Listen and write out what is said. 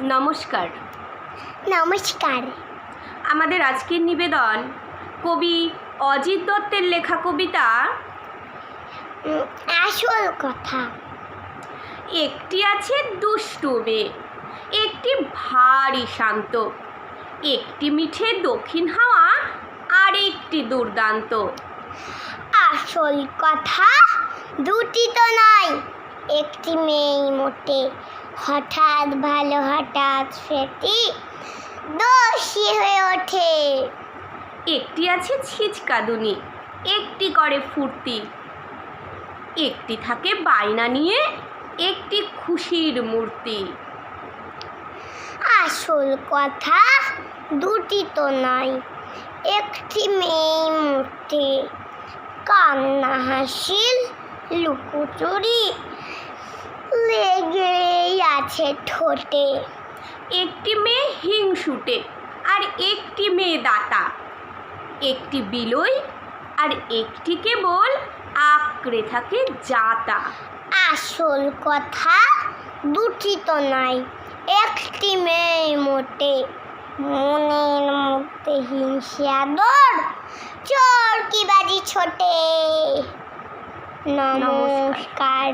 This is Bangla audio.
নমস্কার। নমস্কার। আমাদের আজকের নিবেদন কবি অজিত দত্তের লেখা কবিতা আসল কথা। একটি আছে দুষ্টু মেয়ে একটি ভারী শান্ত একটি মিঠে দক্ষিণ হাওয়া আর একটি দুর্দান্ত। আসল কথা দুটি তো নয় একটি মেয়ে মোটে। হঠাৎ ভালো হঠাৎ সেটি দোষী হয়ে ওঠে। একটি আছে ছিচকাদুনি একটি করে ফুর্তি। একটি থাকে বায়না নিয়ে একটি খুশির মূর্তি। আসল কথা দুটি তো নয় একটি মেয়ে মোটে। কান্না হাসিল লুকোচুরি আছে ঠোঁটে। একটি মেয়ে হিংসুটে আর একটি মেয়ে দাতা। একটি বিলই আর একটি কেবল আঁকড়ে থাকে জাতা। আসল কথা দুটি তো নাই একটি মেয়ে মোটে। মনের মধ্যে হিংসা দর চোর কি বাজি ছোটে নমস্কার।